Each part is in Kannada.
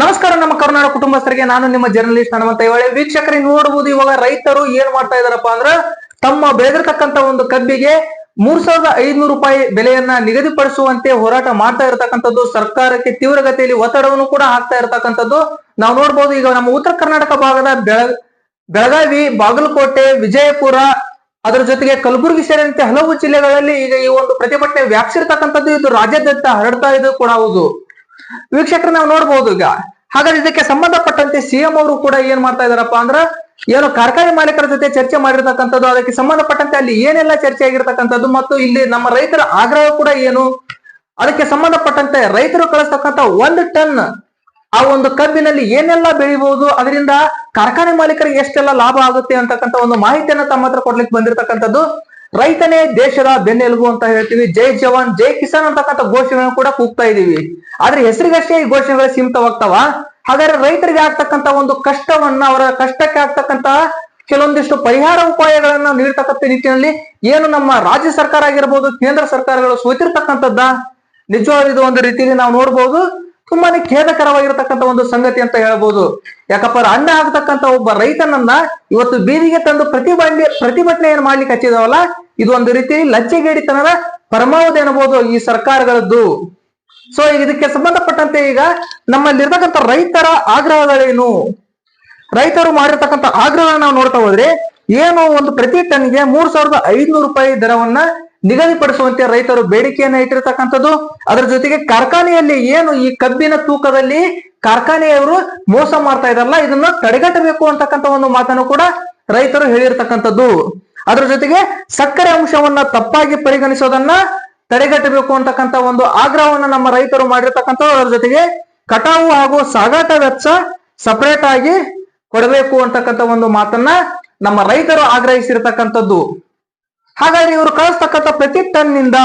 ನಮಸ್ಕಾರ ನಮ್ಮ ಕರ್ನಾಟಕ ಕುಟುಂಬಸ್ಥರಿಗೆ, ನಾನು ನಿಮ್ಮ ಜರ್ನಲಿಸ್ಟ್ ಹನುಮಂತ ಇವಳೆ ವೀಕ್ಷಕರಿ ನೋಡಬಹುದು ಇವಾಗ ರೈತರು ಏನ್ ಮಾಡ್ತಾ ಇದಾರಪ್ಪ ಅಂದ್ರ, ತಮ್ಮ ಬೆಳೆದಿರ್ತಕ್ಕಂತ ಒಂದು ಕಬ್ಬಿಗೆ ಮೂರ್ ಸಾವಿರದ ಐದ್ನೂರು ರೂಪಾಯಿ ಬೆಲೆಯನ್ನ ನಿಗದಿಪಡಿಸುವಂತೆ ಹೋರಾಟ ಮಾಡ್ತಾ ಇರತಕ್ಕಂಥದ್ದು, ಸರ್ಕಾರಕ್ಕೆ ತೀವ್ರಗತಿಯಲ್ಲಿ ಒತ್ತಡವನ್ನು ಕೂಡ ಹಾಕ್ತಾ ಇರತಕ್ಕಂಥದ್ದು. ನಾವು ನೋಡಬಹುದು ಈಗ ನಮ್ಮ ಉತ್ತರ ಕರ್ನಾಟಕ ಭಾಗದ ಬೆಳ, ಬೆಳಗಾವಿ, ಬಾಗಲಕೋಟೆ, ವಿಜಯಪುರ, ಅದರ ಜೊತೆಗೆ ಕಲಬುರಗಿ ಸೇರಿದಂತೆ ಹಲವು ಜಿಲ್ಲೆಗಳಲ್ಲಿ ಈಗ ಈ ಒಂದು ಪ್ರತಿಭಟನೆ ವ್ಯಾಪಿಸಿರ್ತಕ್ಕಂಥದ್ದು ಇದು ರಾಜ್ಯಾದ್ಯಂತ ಹರಡ್ತಾ ಇದೆ ಕೂಡ ಹೌದು. ವೀಕ್ಷಕರು, ನಾವು ನೋಡ್ಬೋದು ಈಗ. ಹಾಗಾದ್ರೆ ಇದಕ್ಕೆ ಸಂಬಂಧಪಟ್ಟಂತೆ ಸಿಎಂ ಅವರು ಕೂಡ ಏನ್ ಮಾಡ್ತಾ ಇದಾರಪ್ಪ ಅಂದ್ರ, ಏನು ಕಾರ್ಖಾನೆ ಮಾಲೀಕರ ಜೊತೆ ಚರ್ಚೆ ಮಾಡಿರ್ತಕ್ಕಂಥದ್ದು, ಅದಕ್ಕೆ ಸಂಬಂಧಪಟ್ಟಂತೆ ಅಲ್ಲಿ ಏನೆಲ್ಲ ಚರ್ಚೆ ಆಗಿರ್ತಕ್ಕಂಥದ್ದು ಮತ್ತು ಇಲ್ಲಿ ನಮ್ಮ ರೈತರ ಆಗ್ರಹ ಕೂಡ ಏನು? ಅದಕ್ಕೆ ಸಂಬಂಧಪಟ್ಟಂತೆ ರೈತರು ಕಳಿಸ್ತಕ್ಕಂಥ ಒಂದು ಟನ್ ಆ ಒಂದು ಕಬ್ಬಿನಲ್ಲಿ ಏನೆಲ್ಲ ಬೆಳಿಬಹುದು ಅದರಿಂದ ಕಾರ್ಖಾನೆ ಮಾಲೀಕರಿಗೆ ಎಷ್ಟೆಲ್ಲ ಲಾಭ ಆಗುತ್ತೆ ಅಂತಕ್ಕಂಥ ಒಂದು ಮಾಹಿತಿಯನ್ನ ತಮ್ಮ ಹತ್ರ ಕೊಡ್ಲಿಕ್ಕೆ ಬಂದಿರತಕ್ಕಂಥದ್ದು. ರೈತನೇ ದೇಶದ ಬೆನ್ನೆಲುಬು ಅಂತ ಹೇಳ್ತೀವಿ. ಜೈ ಜವಾನ್, ಜೈ ಕಿಸಾನ್ ಅಂತಕ್ಕಂಥ ಘೋಷಣೆಗಳನ್ನು ಕೂಡ ಕೂಗ್ತಾ ಇದೀವಿ. ಆದ್ರೆ ಹೆಸರಿಗಷ್ಟೇ ಈ ಘೋಷಣೆಗಳು ಸೀಮಿತವಾಗ್ತಾವ? ಹಾಗಾದ್ರೆ ರೈತರಿಗೆ ಆಗ್ತಕ್ಕಂತ ಒಂದು ಕಷ್ಟವನ್ನ, ಅವರ ಕಷ್ಟಕ್ಕೆ ಆಗ್ತಕ್ಕಂತ ಕೆಲವೊಂದಿಷ್ಟು ಪರಿಹಾರ ಉಪಾಯಗಳನ್ನ ನೀಡ್ತಕ್ಕಂಥ ನಿಟ್ಟಿನಲ್ಲಿ ಏನು ನಮ್ಮ ರಾಜ್ಯ ಸರ್ಕಾರ ಆಗಿರ್ಬೋದು, ಕೇಂದ್ರ ಸರ್ಕಾರಗಳು ಸೋತಿರ್ತಕ್ಕಂಥದ್ದ? ನಿಜವಾದ ಇದು ಒಂದು ರೀತಿಯಲ್ಲಿ ನಾವು ನೋಡ್ಬೋದು. ತುಂಬಾನೇ ಖೇದಕರವಾಗಿರತಕ್ಕಂತ ಒಂದು ಸಂಗತಿ ಅಂತ ಹೇಳ್ಬೋದು. ಯಾಕಪ್ಪ ಅಣ್ಣ ಆಗ್ತಕ್ಕಂತ ಒಬ್ಬ ರೈತನನ್ನ ಇವತ್ತು ಬೀದಿಗೆ ತಂದು ಪ್ರತಿಭಟನೆ ಪ್ರತಿಭಟನೆಯನ್ನು ಮಾಡ್ಲಿಕ್ಕೆ ಹಚ್ಚಿದವಲ್ಲ? ಇದು ಒಂದು ರೀತಿ ಲಜ್ಜೆಗೇಡಿತನದ ಪರಮಾವಧಿ ಅನ್ಬೋದು ಈ ಸರ್ಕಾರಗಳದ್ದು. ಸೊ ಇದಕ್ಕೆ ಸಂಬಂಧಪಟ್ಟಂತೆ ಈಗ ನಮ್ಮಲ್ಲಿರ್ತಕ್ಕಂಥ ರೈತರ ಆಗ್ರಹಗಳೇನು? ರೈತರು ಮಾಡಿರ್ತಕ್ಕಂಥ ಆಗ್ರಹ ನಾವು ನೋಡ್ತಾ ಹೋದ್ರೆ ಏನು ಒಂದು ಪ್ರತಿ ಟನ್ಗೆ ಮೂರ್ ಸಾವಿರದ ಐದ್ನೂರು ರೂಪಾಯಿ ದರವನ್ನ ನಿಗದಿಪಡಿಸುವಂತೆ ರೈತರು ಬೇಡಿಕೆಯನ್ನ ಇಟ್ಟಿರ್ತಕ್ಕಂಥದ್ದು. ಅದರ ಜೊತೆಗೆ ಕಾರ್ಖಾನೆಯಲ್ಲಿ ಏನು ಈ ಕಬ್ಬಿನ ತೂಕದಲ್ಲಿ ಕಾರ್ಖಾನೆಯವರು ಮೋಸ ಮಾಡ್ತಾ ಇದಾರಲ್ಲ ಇದನ್ನ ತಡೆಗಟ್ಟಬೇಕು ಅಂತಕ್ಕಂಥ ಒಂದು ಮಾತನ್ನು ಕೂಡ ರೈತರು ಹೇಳಿರ್ತಕ್ಕಂಥದ್ದು. ಅದರ ಜೊತೆಗೆ ಸಕ್ಕರೆ ಅಂಶವನ್ನ ತಪ್ಪಾಗಿ ಪರಿಗಣಿಸೋದನ್ನ ತಡೆಗಟ್ಟಬೇಕು ಅಂತಕ್ಕಂಥ ಒಂದು ಆಗ್ರಹವನ್ನ ನಮ್ಮ ರೈತರು ಮಾಡಿರ್ತಕ್ಕಂಥ ಅದರ ಜೊತೆಗೆ ಕಟಾವು ಹಾಗೂ ಸಾಗಾಟ ವೆಚ್ಚ ಸಪರೇಟ್ ಆಗಿ ಕೊಡಬೇಕು ಅಂತಕ್ಕಂಥ ಒಂದು ಮಾತನ್ನ ನಮ್ಮ ರೈತರು ಆಗ್ರಹಿಸಿರ್ತಕ್ಕಂಥದ್ದು. ಹಾಗಾಗಿ ಇವರು ಕಳಿಸ್ತಕ್ಕಂಥ ಪ್ರತಿ ಟನ್ನಿಂದ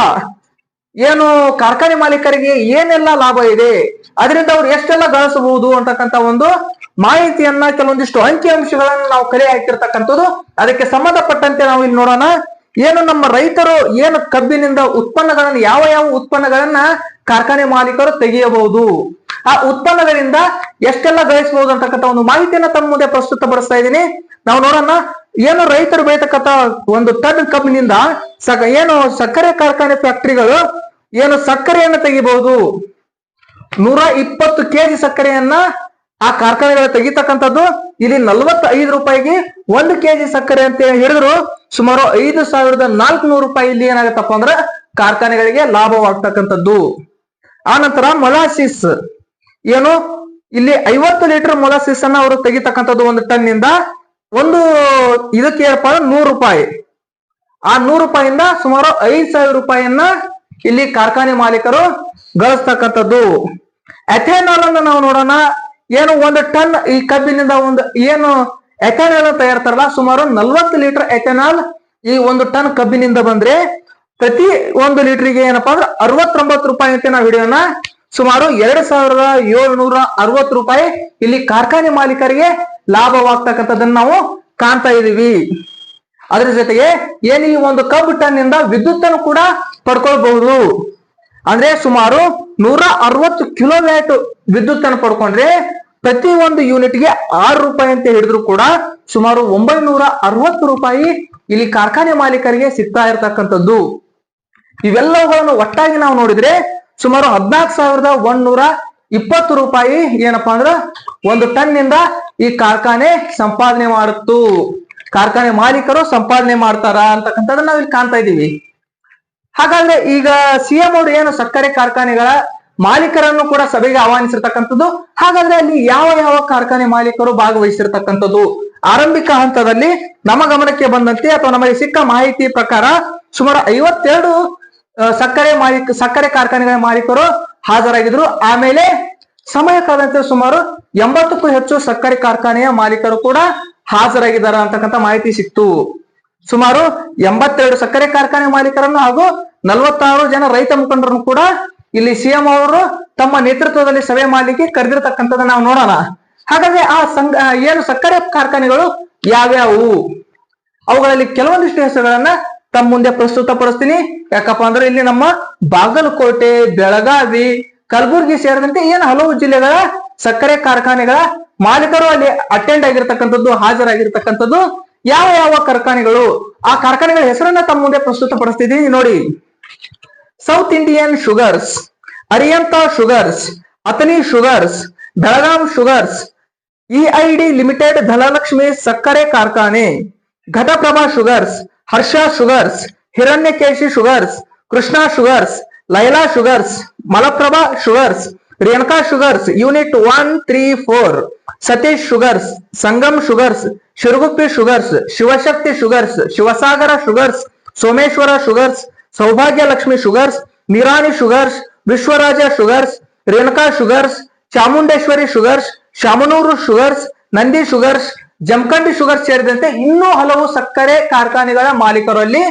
ಏನು ಕಾರ್ಖಾನೆ ಮಾಲೀಕರಿಗೆ ಏನೆಲ್ಲ ಲಾಭ ಇದೆ? ಅದರಿಂದ ಅವ್ರು ಎಷ್ಟೆಲ್ಲ ಗಳಿಸಬಹುದು ಅಂತಕ್ಕಂಥ ಒಂದು ಮಾಹಿತಿಯನ್ನ ಕೆಲವೊಂದಿಷ್ಟು ಅಂಕಿ ಅಂಶಗಳನ್ನ ನಾವು ಕಲೆ ಹಾಕಿರ್ತಕ್ಕಂಥದ್ದು. ಅದಕ್ಕೆ ಸಂಬಂಧಪಟ್ಟಂತೆ ನಾವು ಇಲ್ಲಿ ನೋಡೋಣ. ಏನು ನಮ್ಮ ರೈತರು ಏನು ಕಬ್ಬಿನಿಂದ ಉತ್ಪನ್ನಗಳನ್ನು, ಯಾವ ಯಾವ ಉತ್ಪನ್ನಗಳನ್ನ ಕಾರ್ಖಾನೆ ಮಾಲೀಕರು ತೆಗೆಯಬಹುದು? ಆ ಉತ್ಪನ್ನಗಳಿಂದ ಎಷ್ಟೆಲ್ಲ ಗಳಿಸಬಹುದು ಅಂತಕ್ಕಂಥ ಒಂದು ಮಾಹಿತಿಯನ್ನ ತಮ್ಮ ಮುಂದೆ ಪ್ರಸ್ತುತಪಡಿಸ್ತಾ ಇದ್ದೀನಿ. ನಾವು ನೋಡೋಣ. ಏನು ರೈತರು ಬೆಳೀತಕ್ಕಂಥ ಒಂದು ಟನ್ ಕಬ್ಬಿನಿಂದ ಸಕ, ಏನು ಸಕ್ಕರೆ ಕಾರ್ಖಾನೆ ಫ್ಯಾಕ್ಟರಿಗಳು ಏನು ಸಕ್ಕರೆಯನ್ನು ತೆಗಿಬಹುದು ನೂರ ಇಪ್ಪತ್ತು ಕೆಜಿ ಸಕ್ಕರೆಯನ್ನ ಆ ಕಾರ್ಖಾನೆಗಳ ತೆಗಿತಕ್ಕಂಥದ್ದು ಇಲ್ಲಿ ನಲವತ್ತ ಐದು ರೂಪಾಯಿಗೆ ಒಂದು ಕೆಜಿ ಸಕ್ಕರೆ ಅಂತ ಹೇಳಿದ್ರು ಸುಮಾರು ಐದು ಸಾವಿರದ ನಾಲ್ಕುನೂರು ರೂಪಾಯಿ ಇಲ್ಲಿ ಏನಾಗತ್ತಪ್ಪ ಅಂದ್ರೆ ಕಾರ್ಖಾನೆಗಳಿಗೆ ಲಾಭವಾಗ್ತಕ್ಕಂಥದ್ದು. ಆ ನಂತರ ಮೊಲಾಸಿಸ್. ಏನು? ಇಲ್ಲಿ ಐವತ್ತು ಲೀಟರ್ ಮೊಲಾಸಿಸ್ ಅನ್ನ ಅವರು ತೆಗಿತಕ್ಕಂಥದ್ದು ಒಂದು ಟನ್ ಇಂದ ಒಂದು ಇದಕ್ಕೆ ಏನಪ್ಪ ಅಂದ್ರೆ ನೂರು ರೂಪಾಯಿ. ಆ ನೂರು ರೂಪಾಯಿಯಿಂದ ಸುಮಾರು ಐದು ಸಾವಿರ ರೂಪಾಯಿಯನ್ನ ಇಲ್ಲಿ ಕಾರ್ಖಾನೆ ಮಾಲೀಕರು ಗಳಿಸ್ತಕ್ಕಂಥದ್ದು. ಎಥೆನಾಲ್ ಅನ್ನು ನಾವು ನೋಡೋಣ. ಏನು ಒಂದು ಟನ್ ಈ ಕಬ್ಬಿನಿಂದ ಒಂದು ಏನು ಎಥೆನಾಲ್ ತಯಾರಿಸ್ತಾರಲ್ಲ ಸುಮಾರು ನಲ್ವತ್ತು ಲೀಟರ್ ಎಥೆನಾಲ್ ಈ ಒಂದು ಟನ್ ಕಬ್ಬಿನಿಂದ ಬಂದ್ರೆ ಪ್ರತಿ ಒಂದು ಲೀಟರ್ಗೆ ಏನಪ್ಪಾ ಅಂದ್ರೆ ಅರವತ್ತೊಂಬತ್ತು ರೂಪಾಯಿ ಅಂತ ನಾವು ಹಿಡಿಯೋಣ. ಸುಮಾರು ಎರಡ್ ಸಾವಿರದ ಏಳ್ನೂರ ಅರವತ್ತು ರೂಪಾಯಿ ಇಲ್ಲಿ ಕಾರ್ಖಾನೆ ಮಾಲೀಕರಿಗೆ ಲಾಭವಾಗ್ತಕ್ಕಂಥದ್ದನ್ನ ನಾವು ಕಾಣ್ತಾ ಇದೀವಿ. ಅದ್ರ ಜೊತೆಗೆ ಏನು ಈ ಒಂದು ಕಬ್ಬು ಟನ್ನಿಂದ ವಿದ್ಯುತ್ ಕೂಡ ಪಡ್ಕೊಳ್ಬಹುದು. ಅಂದ್ರೆ ಸುಮಾರು ನೂರ ಅರವತ್ತು ಕಿಲೋವ್ಯಾಟ್ ವಿದ್ಯುತ್ ಅನ್ನು ಪಡ್ಕೊಂಡ್ರೆ ಪ್ರತಿ ಒಂದು ಯೂನಿಟ್ಗೆ ಆರು ರೂಪಾಯಿ ಅಂತ ಹಿಡಿದ್ರು ಕೂಡ ಸುಮಾರು ಒಂಬೈನೂರ ಅರವತ್ತು ರೂಪಾಯಿ ಇಲ್ಲಿ ಕಾರ್ಖಾನೆ ಮಾಲೀಕರಿಗೆ ಸಿಗ್ತಾ ಇರತಕ್ಕಂಥದ್ದು. ಇವೆಲ್ಲವುಗಳನ್ನು ಒಟ್ಟಾಗಿ ನಾವು ನೋಡಿದ್ರೆ ಸುಮಾರು ಹದ್ನಾಲ್ಕು ಸಾವಿರದ ಒಂದೂರ ಇಪ್ಪತ್ತು ರೂಪಾಯಿ ಏನಪ್ಪಾ ಅಂದ್ರ ಒಂದು ಟನ್ನಿಂದ ಈ ಕಾರ್ಖಾನೆ ಸಂಪಾದನೆ ಮಾಡುತ್ತು. ಕಾರ್ಖಾನೆ ಮಾಲೀಕರು ಸಂಪಾದನೆ ಮಾಡ್ತಾರ ಅಂತಕ್ಕಂಥದ್ದನ್ನ ನಾವಿಲ್ಲಿ ಕಾಣ್ತಾ ಇದೀವಿ ಹಾಗಾದ್ರೆ ಈಗ ಸಿಎಂ ಅವರು ಏನು ಸಕ್ಕರೆ ಕಾರ್ಖಾನೆಗಳ ಮಾಲೀಕರನ್ನು ಕೂಡ ಸಭೆಗೆ ಆಹ್ವಾನಿಸಿರ್ತಕ್ಕಂಥದ್ದು, ಹಾಗಾದ್ರೆ ಅಲ್ಲಿ ಯಾವ ಯಾವ ಕಾರ್ಖಾನೆ ಮಾಲೀಕರು ಭಾಗವಹಿಸಿರ್ತಕ್ಕಂಥದ್ದು? ಆರಂಭಿಕ ಹಂತದಲ್ಲಿ ನಮ್ಮ ಗಮನಕ್ಕೆ ಬಂದಂತೆ ಅಥವಾ ನಮಗೆ ಸಿಕ್ಕ ಮಾಹಿತಿ ಪ್ರಕಾರ ಸುಮಾರು ಐವತ್ತೆರಡು ಸಕ್ಕರೆ ಮಾಲೀಕ, ಸಕ್ಕರೆ ಕಾರ್ಖಾನೆಗಳ ಮಾಲೀಕರು ಹಾಜರಾಗಿದ್ರು. ಆಮೇಲೆ ಸಮಯ ಕಾದಂತೆ ಸುಮಾರು ಎಂಬತ್ತಕ್ಕೂ ಹೆಚ್ಚು ಸಕ್ಕರೆ ಕಾರ್ಖಾನೆಯ ಮಾಲೀಕರು ಕೂಡ ಹಾಜರಾಗಿದ್ದಾರೆ ಅಂತಕ್ಕಂಥ ಮಾಹಿತಿ ಸಿಕ್ತು. ಸುಮಾರು ಎಂಬತ್ತೆರಡು ಸಕ್ಕರೆ ಕಾರ್ಖಾನೆ ಮಾಲೀಕರನ್ನು ಹಾಗೂ ನಲವತ್ತಾರು ಜನ ರೈತ ಮುಖಂಡರನ್ನು ಕೂಡ ಇಲ್ಲಿ ಸಿಎಂ ಅವರು ತಮ್ಮ ನೇತೃತ್ವದಲ್ಲಿ ಸಭೆ ಮಾಡಲಿಕ್ಕೆ ಕರೆದಿರತಕ್ಕಂಥದ್ದು ನಾವು ನೋಡೋಣ. ಹಾಗಾದ್ರೆ ಆ ಸಂಘ ಏನು ಸಕ್ಕರೆ ಕಾರ್ಖಾನೆಗಳು ಯಾವ್ಯಾವು? ಅವುಗಳಲ್ಲಿ ಕೆಲವೊಂದಿಷ್ಟು ಹೆಸರುಗಳನ್ನ ತಮ್ಮ ಮುಂದೆ ಪ್ರಸ್ತುತ ಪಡಿಸ್ತೀನಿ ಯಾಕಪ್ಪ ಅಂದ್ರೆ ಇಲ್ಲಿ ನಮ್ಮ ಬಾಗಲಕೋಟೆ, ಬೆಳಗಾವಿ, ಕಲಬುರಗಿ ಸೇರಿದಂತೆ ಏನು ಹಲವು ಜಿಲ್ಲೆಗಳ ಸಕ್ಕರೆ ಕಾರ್ಖಾನೆಗಳ ಮಾಲೀಕರು ಅಲ್ಲಿ ಅಟೆಂಡ್ ಆಗಿರ್ತಕ್ಕಂಥದ್ದು, ಹಾಜರಾಗಿರ್ತಕ್ಕಂಥದ್ದು ಯಾವ ಯಾವ ಕಾರ್ಖಾನೆಗಳು ಆ ಕಾರ್ಖಾನೆಗಳ ಹೆಸರನ್ನ ತಮ್ಮ ಮುಂದೆ ಪ್ರಸ್ತುತಪಡಿಸ್ತಿದ್ದೀನಿ ನೋಡಿ. South Indian sugars Arihant sugars Athani sugars Belgaum sugars EID limited Dhanalakshmi ಸಕ್ಕರೆ ಕಾರ್ಖಾನೆ Ghataprabha sugars Harsha sugars Hiranyakeshi sugars Krishna sugars Laila sugars Malaprabha sugars Renuka sugars, unit one, three, four, Satish sugars, Sangam sugars Shiraguppi sugars, Shivashakti sugars, Shivasagar sugars, Someshwara sugars Saubhagya Lakshmi sugars, Nirani sugars, Vishwaraj sugars, Renuka sugars, Chamundeshwari sugars, Shamanur sugars, Nandi sugars, Jamkhandi sugars ಸೇರಿದಂತೆ ಇನ್ನೂ ಹಲವು ಸಕ್ಕರೆ ಕಾರ್ಖಾನೆಗಳ ಮಾಲೀಕರಲ್ಲಿ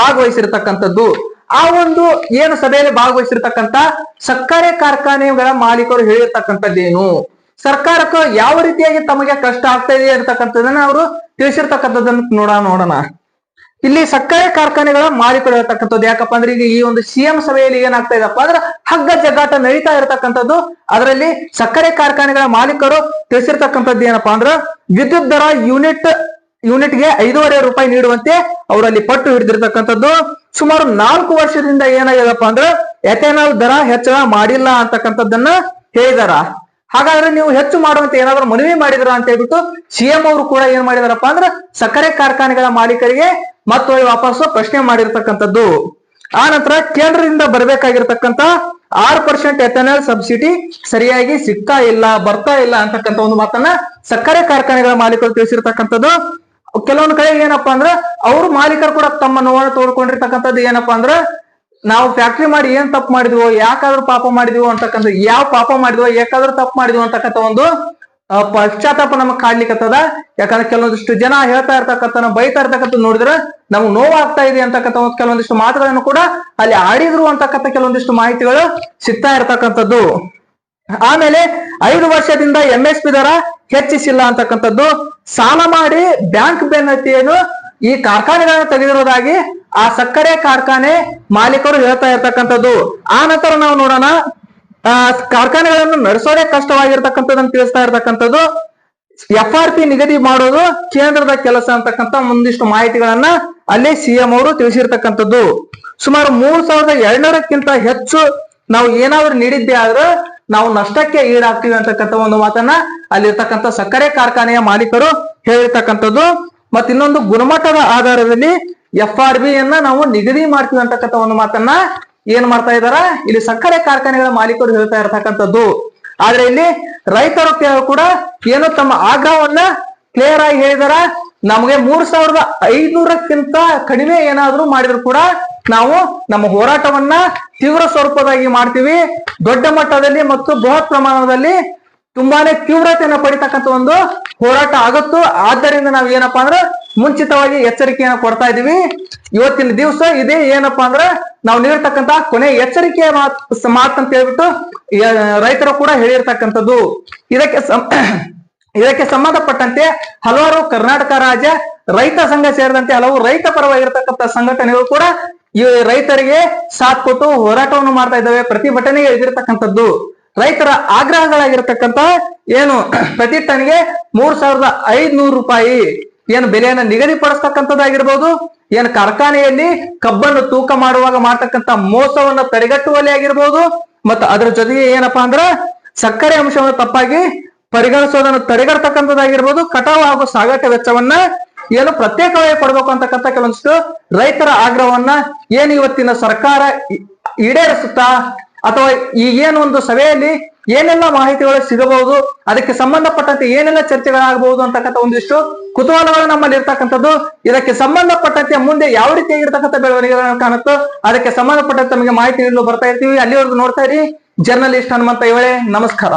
ಭಾಗವಹಿಸಿರ್ತಕ್ಕಂಥದ್ದು. ಆ ಒಂದು ಏನು ಸಭೆಯಲ್ಲಿ ಭಾಗವಹಿಸಿರ್ತಕ್ಕಂತ ಸಕ್ಕರೆ ಕಾರ್ಖಾನೆಗಳ ಮಾಲೀಕರು ಹೇಳಿರ್ತಕ್ಕಂಥದ್ದೇನು? ಸರ್ಕಾರಕ್ಕೆ ಯಾವ ರೀತಿಯಾಗಿ ತಮಗೆ ಕಷ್ಟ ಆಗ್ತಾ ಇದೆ ಅಂತಕ್ಕಂಥದ್ದನ್ನ ಅವರು ತಿಳಿಸಿರ್ತಕ್ಕಂಥದ್ದನ್ನ ನೋಡ ನೋಡೋಣ. ಇಲ್ಲಿ ಸಕ್ಕರೆ ಕಾರ್ಖಾನೆಗಳ ಮಾಲೀಕರು ಹೇಳ್ತಕ್ಕಂಥದ್ದು ಯಾಕಪ್ಪ ಅಂದ್ರೆ ಈಗ ಈ ಒಂದು ಸಿಎಂ ಸಭೆಯಲ್ಲಿ ಏನಾಗ್ತಾ ಇದೆಪ್ಪ ಅಂದ್ರೆ ಹಗ್ಗ ಜಗ್ಗಾಟ ನಡೀತಾ ಇರತಕ್ಕಂಥದ್ದು. ಅದರಲ್ಲಿ ಸಕ್ಕರೆ ಕಾರ್ಖಾನೆಗಳ ಮಾಲೀಕರು ತಿಳಿಸಿರ್ತಕ್ಕಂಥದ್ದು ಏನಪ್ಪಾ ಅಂದ್ರೆ ವಿದ್ಯುತ್ ದರ ಯೂನಿಟ್ ಯೂನಿಟ್ಗೆ ಐದೂವರೆ ರೂಪಾಯಿ ನೀಡುವಂತೆ ಅವರಲ್ಲಿ ಪಟ್ಟು ಹಿಡಿದಿರ್ತಕ್ಕಂಥದ್ದು ಸುಮಾರು ನಾಲ್ಕು ವರ್ಷದಿಂದ ಏನಾಗ್ಯದಪ್ಪ ಅಂದ್ರೆ ಎಥೆನಾಲ್ ದರ ಹೆಚ್ಚಳ ಮಾಡಿಲ್ಲ ಅಂತಕ್ಕಂಥದ್ದನ್ನ ಹೇಳಿದಾರ. ಹಾಗಾದ್ರೆ ನೀವು ಹೆಚ್ಚು ಮಾಡುವಂತೆ ಏನಾದ್ರು ಮನವಿ ಮಾಡಿದ್ರ ಅಂತ ಹೇಳ್ಬಿಟ್ಟು ಸಿಎಂ ಅವರು ಕೂಡ ಏನ್ ಮಾಡಿದಾರಪ್ಪ ಅಂದ್ರೆ ಸಕ್ಕರೆ ಕಾರ್ಖಾನೆಗಳ ಮಾಲೀಕರಿಗೆ ಮತ್ತೊಳ್ಳಿ ವಾಪಸ್ಸು ಪ್ರಶ್ನೆ ಮಾಡಿರ್ತಕ್ಕಂಥದ್ದು. ಆ ನಂತರ ಕೇಂದ್ರದಿಂದ ಬರಬೇಕಾಗಿರ್ತಕ್ಕಂತ ಆರ್ ಪರ್ಸೆಂಟ್ ಎಥೆನಾಲ್ ಸಬ್ಸಿಡಿ ಸರಿಯಾಗಿ ಸಿಗ್ತಾ ಇಲ್ಲ, ಬರ್ತಾ ಇಲ್ಲ ಅಂತಕ್ಕಂಥ ಒಂದು ಮಾತನ್ನ ಸಕ್ಕರೆ ಕಾರ್ಖಾನೆಗಳ ಮಾಲೀಕರು ತಿಳಿಸಿರ್ತಕ್ಕಂಥದ್ದು. ಕೆಲವೊಂದು ಕಡೆ ಏನಪ್ಪಾ ಅಂದ್ರ ಅವ್ರ ಮಾಲೀಕರು ಕೂಡ ತಮ್ಮ ನೋವನ್ನು ತೋಡ್ಕೊಂಡಿರ್ತಕ್ಕಂಥದ್ದು ಏನಪ್ಪಾ ಅಂದ್ರ ನಾವು ಫ್ಯಾಕ್ಟ್ರಿ ಮಾಡಿ ಏನ್ ತಪ್ಪು ಮಾಡಿದ್ವೋ, ಯಾಕಾದ್ರೂ ಪಾಪ ಮಾಡಿದ್ವೋ ಅಂತಕ್ಕಂಥ, ಯಾವ ಪಾಪ ಮಾಡಿದ್ವೋ, ಯಾಕಾದ್ರೂ ತಪ್ಪು ಮಾಡಿದ್ವೋ ಅಂತಕ್ಕಂಥ ಒಂದು ಪಶ್ಚಾತ್ತಾಪ ನಮಗ್ ಕಾಡ್ಲಿಕ್ಕತ್ತದ ಯಾಕಂದ್ರೆ ಕೆಲವೊಂದಿಷ್ಟು ಜನ ಹೇಳ್ತಾ ಇರ್ತಕ್ಕಂಥ ಬೈತಾ ಇರ್ತಕ್ಕಂಥ ನೋಡಿದ್ರೆ ನಮ್ಗೆ ನೋವಾಗ್ತಾ ಇದೆ ಅಂತಕ್ಕಂಥ ಒಂದು ಕೆಲವೊಂದಿಷ್ಟು ಮಾತುಗಳನ್ನು ಕೂಡ ಅಲ್ಲಿ ಆಡಿದ್ರು ಅಂತಕ್ಕಂಥ ಕೆಲವೊಂದಿಷ್ಟು ಮಾಹಿತಿಗಳು ಸಿಗ್ತಾ ಇರ್ತಕ್ಕಂಥದ್ದು. ಆಮೇಲೆ ಐದು ವರ್ಷದಿಂದ ಎಂ ಎಸ್ ಪಿ ದರ ಹೆಚ್ಚಿಸಿಲ್ಲ ಅಂತಕ್ಕಂಥದ್ದು. ಸಾಲ ಮಾಡಿ ಬ್ಯಾಂಕ್ ಬೆನ್ನತ್ತಿಯನ್ನು ಈ ಕಾರ್ಖಾನೆಗಳನ್ನ ತೆಗೆದಿರೋದಾಗಿ ಆ ಸಕ್ಕರೆ ಕಾರ್ಖಾನೆ ಮಾಲೀಕರು ಹೇಳ್ತಾ ಇರ್ತಕ್ಕಂಥದ್ದು. ಆ ನಂತರ ನಾವು ನೋಡೋಣ, ಆ, ಕಾರ್ಖಾನೆಗಳನ್ನು ನಡೆಸೋದೇ ಕಷ್ಟವಾಗಿರ್ತಕ್ಕಂಥದ್ದನ್ನು ತಿಳಿಸ್ತಾ ಇರ್ತಕ್ಕಂಥದ್ದು. ಎಫ್ ಆರ್ ಪಿ ನಿಗದಿ ಮಾಡೋದು ಕೇಂದ್ರದ ಕೆಲಸ ಅಂತಕ್ಕಂಥ ಒಂದಿಷ್ಟು ಮಾಹಿತಿಗಳನ್ನ ಅಲ್ಲಿ ಸಿಎಂ ಅವರು ತಿಳಿಸಿರ್ತಕ್ಕಂಥದ್ದು. ಸುಮಾರು ಮೂರ್ ಸಾವಿರದ ಎರಡ್ನೂರಕ್ಕಿಂತ ಹೆಚ್ಚು ನಾವು ಏನಾದ್ರು ನೀಡಿದ್ದೆ ಆದ್ರೆ ನಾವು ನಷ್ಟಕ್ಕೆ ಈಡಾಗ್ತೀವಿ ಅಂತಕ್ಕಂಥ ಒಂದು ಮಾತನ್ನ ಅಲ್ಲಿರ್ತಕ್ಕಂಥ ಸಕ್ಕರೆ ಕಾರ್ಖಾನೆಯ ಮಾಲೀಕರು ಹೇಳಿರ್ತಕ್ಕಂಥದ್ದು. ಮತ್ತ ಇನ್ನೊಂದು ಗುಣಮಟ್ಟದ ಆಧಾರದಲ್ಲಿ ಎಫ್ ಆರ್ ಬಿ ಯನ್ನ ನಾವು ನಿಗದಿ ಮಾಡ್ತೀವಿ ಅಂತಕ್ಕಂಥ ಒಂದು ಮಾತನ್ನ ಏನ್ ಮಾಡ್ತಾ ಇದಾರ? ಇಲ್ಲಿ ಸಕ್ಕರೆ ಕಾರ್ಖಾನೆಗಳ ಮಾಲೀಕರು ಹೇಳ್ತಾ ಇರತಕ್ಕಂಥದ್ದು. ಆದ್ರೆ ಇಲ್ಲಿ ರೈತರು ಕೂಡ ಏನು ತಮ್ಮ ಆಗ್ರಹವನ್ನ ಕ್ಲಿಯರ್ ಆಗಿ ಹೇಳಿದಾರ? ನಮಗೆ ಮೂರ್ ಸಾವಿರದ ಐದ್ನೂರಕ್ಕಿಂತ ಕಡಿಮೆ ಏನಾದ್ರೂ ಮಾಡಿದ್ರು ಕೂಡ ನಾವು ನಮ್ಮ ಹೋರಾಟವನ್ನ ತೀವ್ರ ಸ್ವರೂಪದಾಗಿ ಮಾಡ್ತೀವಿ, ದೊಡ್ಡ ಮಟ್ಟದಲ್ಲಿ ಮತ್ತು ಬೃಹತ್ ಪ್ರಮಾಣದಲ್ಲಿ ತುಂಬಾನೇ ತೀವ್ರತೆಯನ್ನು ಪಡಿತಕ್ಕಂಥ ಒಂದು ಹೋರಾಟ ಆಗುತ್ತೋ. ಆದ್ದರಿಂದ ನಾವು ಏನಪ್ಪಾ ಅಂದ್ರೆ ಮುಂಚಿತವಾಗಿ ಎಚ್ಚರಿಕೆಯನ್ನು ಕೊಡ್ತಾ ಇದೀವಿ ಇವತ್ತಿನ ದಿವಸ ಇದೇ ಏನಪ್ಪಾ ಅಂದ್ರೆ ನಾವು ನೀಡ್ತಕ್ಕಂತ ಕೊನೆ ಎಚ್ಚರಿಕೆಯ ಮಾತ್ ಅಂತ ಹೇಳ್ಬಿಟ್ಟು ರೈತರು ಕೂಡ ಹೇಳಿರ್ತಕ್ಕಂಥದ್ದು. ಇದಕ್ಕೆ ಇದಕ್ಕೆ ಸಂಬಂಧಪಟ್ಟಂತೆ ಹಲವಾರು ಕರ್ನಾಟಕ ರಾಜ್ಯ ರೈತ ಸಂಘ ಸೇರಿದಂತೆ ಹಲವು ರೈತ ಪರವಾಗಿರ್ತಕ್ಕಂಥ ಸಂಘಟನೆಗಳು ಕೂಡ ಈ ರೈತರಿಗೆ ಸಾಥ್ ಕೊಟ್ಟು ಹೋರಾಟವನ್ನು ಮಾಡ್ತಾ ಇದ್ದಾವೆ. ಪ್ರತಿಭಟನೆಗೆ ಇಳಿದಿರ್ತಕ್ಕಂಥದ್ದು ರೈತರ ಆಗ್ರಹಗಳಾಗಿರ್ತಕ್ಕಂತ ಏನು ಪ್ರತಿ ಟನ್ಗೆ ಮೂರ್ ಸಾವಿರದ ಐದ್ನೂರು ರೂಪಾಯಿ ಏನು ಬೆಲೆಯನ್ನ ನಿಗದಿಪಡಿಸ್ತಕ್ಕಂಥದ್ದಾಗಿರ್ಬೋದು, ಏನು ಕಾರ್ಖಾನೆಯಲ್ಲಿ ಕಬ್ಬನ್ನು ತೂಕ ಮಾಡುವಾಗ ಮಾಡ್ತಕ್ಕಂತ ಮೋಸವನ್ನ ತಡೆಗಟ್ಟುವಲ್ಲಿ ಆಗಿರ್ಬೋದು, ಮತ್ತು ಅದರ ಜೊತೆಗೆ ಏನಪ್ಪಾ ಅಂದ್ರ ಸಕ್ಕರೆ ಅಂಶವನ್ನು ತಪ್ಪಾಗಿ ಪರಿಗಣಿಸೋದನ್ನು ತಡೆಗಟ್ಟತಕ್ಕಂಥದ್ದಾಗಿರ್ಬೋದು, ಕಟಾವು ಹಾಗೂ ಸಾಗಾಟ ವೆಚ್ಚವನ್ನ ಏನು ಪ್ರತ್ಯೇಕವಾಗಿ ಕೊಡಬೇಕು ಅಂತಕ್ಕಂಥ ಕೆಲವೊಂದಿಷ್ಟು ರೈತರ ಆಗ್ರಹವನ್ನ ಏನು ಇವತ್ತಿನ ಸರ್ಕಾರ ಈಡೇರಿಸುತ್ತಾ, ಅಥವಾ ಈ ಏನು ಒಂದು ಸಭೆಯಲ್ಲಿ ಏನೆಲ್ಲ ಮಾಹಿತಿಗಳು ಸಿಗಬಹುದು, ಅದಕ್ಕೆ ಸಂಬಂಧಪಟ್ಟಂತೆ ಏನೆಲ್ಲ ಚರ್ಚೆಗಳಾಗಬಹುದು ಅಂತಕ್ಕಂಥ ಒಂದಿಷ್ಟು ಕುತೂಹಲಗಳು ನಮ್ಮಲ್ಲಿ ಇರ್ತಕ್ಕಂಥದ್ದು. ಇದಕ್ಕೆ ಸಂಬಂಧಪಟ್ಟಂತೆ ಮುಂದೆ ಯಾವ ರೀತಿಯಾಗಿರ್ತಕ್ಕಂಥ ಬೆಳವಣಿಗೆಗಳನ್ನು ಕಾಣುತ್ತೋ, ಅದಕ್ಕೆ ಸಂಬಂಧಪಟ್ಟಂತೆ ನಮಗೆ ಮಾಹಿತಿ ನೀಡಲು ಬರ್ತಾ ಇರ್ತೀವಿ. ಅಲ್ಲಿವರೆಗೂ ನೋಡ್ತಾ ಇರಿ. ಜರ್ನಲಿಸ್ಟ್ ಹನುಮಂತ ಇವಳೆ. ನಮಸ್ಕಾರ.